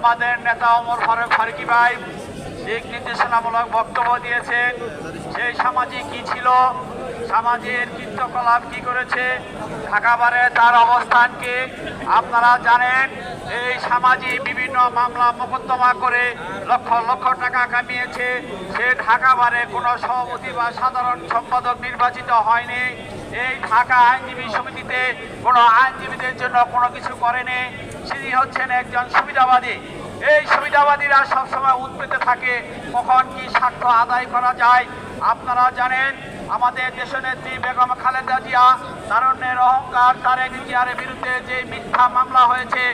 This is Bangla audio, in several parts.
আমাদের নেতা অমর ফারুক ফারুকি ভাই দিক নির্দেশনামূলক বক্তব্য দিয়েছেন। সেই সামাজিক কি ছিল? সমাজের কীর্তকলাপ কি করেছে? ঢাকাবারে তার অবস্থান কি? আপনারা জানেন, এই সামাজিক বিভিন্ন মামলা মোকদ্দমা করে লক্ষ লক্ষ টাকা কামিয়েছে। সে ঢাকাবারে কোনো সভাপতি বা সাধারণ সম্পাদক নির্বাচিত হয়নি। এই ঢাকা আইনজীবী সমিতিতে কোনো আইনজীবীদের জন্য কোনো কিছু করেনি। তিনি হচ্ছেন একজন সুবিধাবাদী, এই সুবিধাবাদীরা সবসময় উৎপেতে থাকে। কখন কি স্বার্থ আদায় করা যায়? আপনারা জানেন, আমাদের দেশনেত্রী বেগম খালেদা জিয়া তারণ্যের অহংকার তারেক জিয়ারের বিরুদ্ধে যে মিথ্যা মামলা হয়েছে,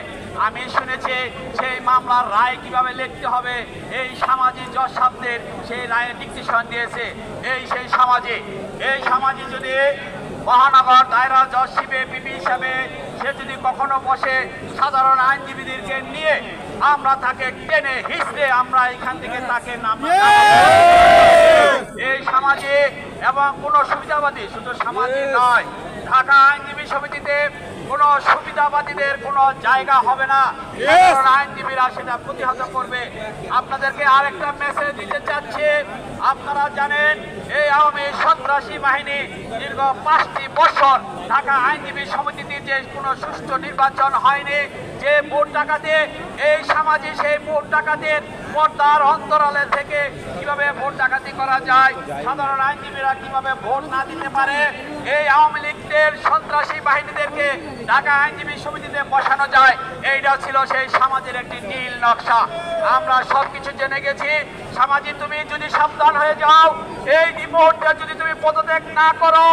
আমি শুনেছি সেই মামলার রায় কীভাবে লিখতে হবে, এই সামাজিক জজ শব্দের সেই রায়ের ডিকটিশন দিয়েছে। এই সেই সমাজে এই সমাজে যদি মহানগর দায়রা জজ শিবে পিপি হিসাবে সে যদি কখনো বসে সাধারণ আইনজীবীদেরকে নিয়ে আমরা তাকে টেনে হিসড়ে আমরা এখান থেকে তাকে নাম এই সমাজে এবং কোনো সুবিধাবাদী শুধু সমাজে নয় ঢাকা আইনজীবী সমিতিতে কোনো সুবিধাবাদীদের কোনো জায়গা হবে না। আইনজীবীরা সেটা প্রতিহত করবে। আপনাদেরকে আরেকটা মেসেজ দিতে চাচ্ছি। আপনারা জানেন এই আওয়ামী সন্ত্রাসী বাহিনী দীর্ঘ পাঁচটি বছর ঢাকা আইনজীবী সমিতিতে যে কোনো সুষ্ঠু নির্বাচন হয়নি যে ভোট ডাকাতে এই সমাজে সেই ভোট ডাকাতের পর্দার অন্তরালে থেকে কীভাবে ভোট ডাকাতি করা যায় সাধারণ আইনজীবীরা কীভাবে ভোট না দিতে পারে এই আওয়ামী লীগের সন্ত্রাসী বাহিনীদেরকে ঢাকা আইনজীবী সমিতিতে বসানো যায়। এইটা ছিল সেই সমাজের একটি নীল নকশা। আমরা সব কিছু জেনে গেছি। সমাজে তুমি যদি সাবধান হয়ে যাও, এই মুহূর্তে যদি তুমি পদত্যাগ না করো,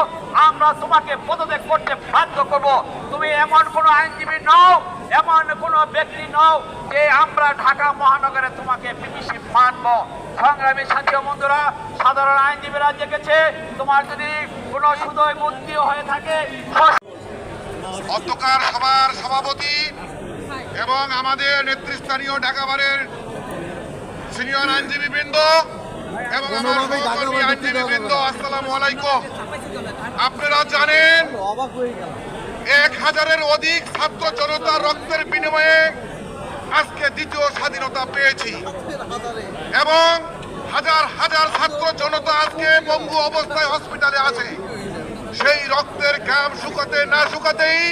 আমরা তোমাকে পদত্যাগ করতে বাধ্য করব। তুমি এমন কোনো আইনজীবী নও এমন কোনো ব্যক্তি নও যে আমরা ঢাকা মহানগরে তোমাকে পিপিসি মানব। সংগ্রামী সাথী বন্ধুরা সাধারণ আইনজীবীরা জেগেছে তোমার যদি কোনো সুদয় বুদ্ধিও হয়ে থাকে অধ্যকার সভার সভাপতি এবং আমাদের নেতৃস্থানীয় ঢাকাবারের সিনিয়র আইনজীবী বৃন্দ এবং আমার সহকর্মী আইনজীবী বৃন্দ আসসালামু আলাইকুম। আপনারা জানেন এক হাজারের অধিক ছাত্র জনতা রক্তের বিনিময়ে আজকে দ্বিতীয় স্বাধীনতা পেয়েছি। এবং হাজার হাজার ছাত্র জনতা আজকে বঙ্গু অবস্থায় হসপিটালে আছে। সেই রক্তের ঘাম শুকাতে না শুকাতেই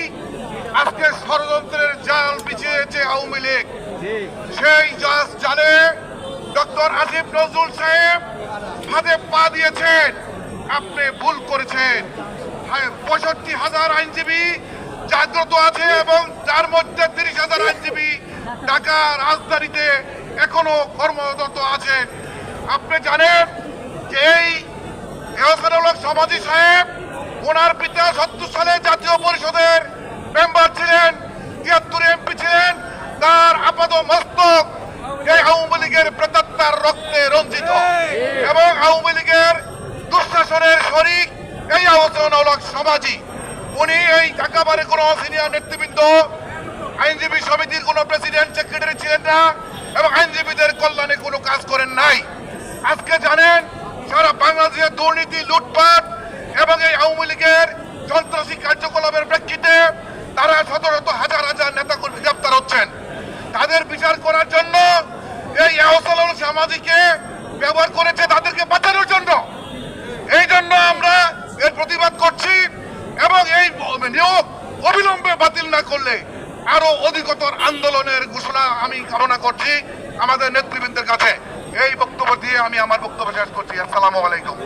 আজকে ষড়যন্ত্রের জাল বিছিয়েছে আওয়ামী লীগ। সেই জাস জালে ডক্টর আসিফ নজরুল সাহেব ফাঁদে পা দিয়েছেন। আপনি ভুল করেছেন। পঁয়ষট্টি হাজার আইনজীবী জাগ্রত আছে এবং তার মধ্যে তিরিশ হাজার আইনজীবী ঢাকা রাজধানীতে এখনও কর্মরত আছেন। আপনি জানেন যে এই এহসানুল্লাহ সমাধি সাহেব ওনার পিতা সত্তর সালে জাতীয় পরিষদের মেম্বার ছিলেন তিয়াত্তর এমপি ছিলেন তার আপাত মস্তক এই আওয়ামী লীগের প্রেতাত্মার রক্তে রঞ্জিত। এবং আওয়ামী লীগের দুঃশাসনের শরিক এই আলোচনামূলক সমাজই। উনি এই ঢাকাবারে কোনো সিনিয়র নেতৃবৃন্দ, আইনজীবী সমিতির কোনো প্রেসিডেন্ট সেক্রেটারি ছিলেন না এবং আইনজীবীদের কল্যাণে কোনো কাজ করেন নাই। আজকে জানেন, সারা বাংলাদেশের দুর্নীতি, লুটপাট এবং এই আওয়ামী লীগের সন্ত্রাসী কার্যকলাপের প্রেক্ষিতে তারা শত শত হাজার হাজার নেতাকর্মী গ্রেপ্তার হচ্ছেন। তাদের বিচার করার জন্য এই আহসাল সামাজিকে ব্যবহার করেছে তাদেরকে বাঁচানোর জন্য এই জন্য আমরা এর প্রতিবাদ করছি এবং এই নিয়োগ, অবিলম্বে বাতিল না করলে আরও অধিকতর আন্দোলনের ঘোষণা আমি কামনা করছি আমাদের নেতৃবৃন্দের কাছে। এই বক্তব্য দিয়ে আমি আমার বক্তব্য শেষ করছি। আসসালামু আলাইকুম।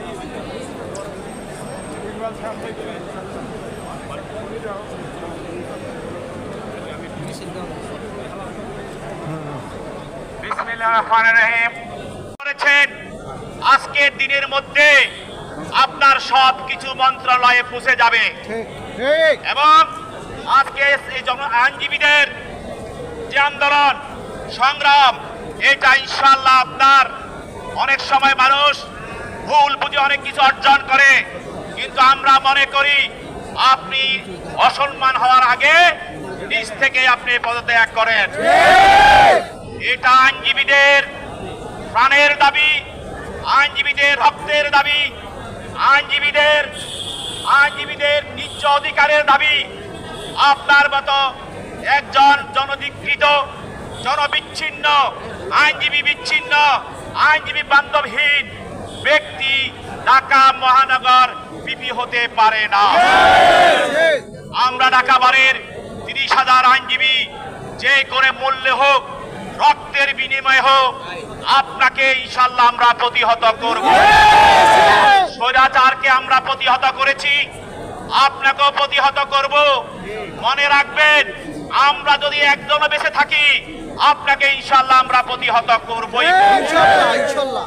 আজকের দিনের মধ্যে। আপনার সব কিছু মন্ত্রণালয়ে পৌঁছে যাবে। এবং আজকে এই আইনজীবীদের যে আন্দোলন সংগ্রাম এটা ইনশাল্লাহ আপনার অনেক সময় মানুষ ভুল বুঝে অনেক কিছু অর্জন করে। কিন্তু আমরা মনে করি আপনি অসম্মান হওয়ার আগে নিজ থেকে আপনি পদত্যাগ করেন। এটা আইনজীবীদের প্রাণের দাবি আইনজীবীদের রক্তের দাবি আইনজীবীদের আইনজীবীদের নিচ্চ অধিকারের দাবি, আপনার মতো একজন জনধিকৃত জনবিচ্ছিন্ন, আইনজীবী বিচ্ছিন্ন, আইনজীবী বান্ধবহীন ব্যক্তি ঢাকা মহানগর বিপি হতে পারে না। আমরা ঢাকা বারের তিরিশ হাজার আইনজীবী, যে করে মূল্যে হোক, রক্তের বিনিময়ে হোক আপনাকে ইনশাল্লাহ আমরা প্রতিহত করব। স্বৈরাচারকে আমরা প্রতিহত করেছি। আপনাকেও প্রতিহত করব। মনে রাখবেন, আমরা যদি একজনও বেঁচে থাকি, আপনাকে ইনশাল্লাহ আমরা প্রতিহত ইনশাল্লাহ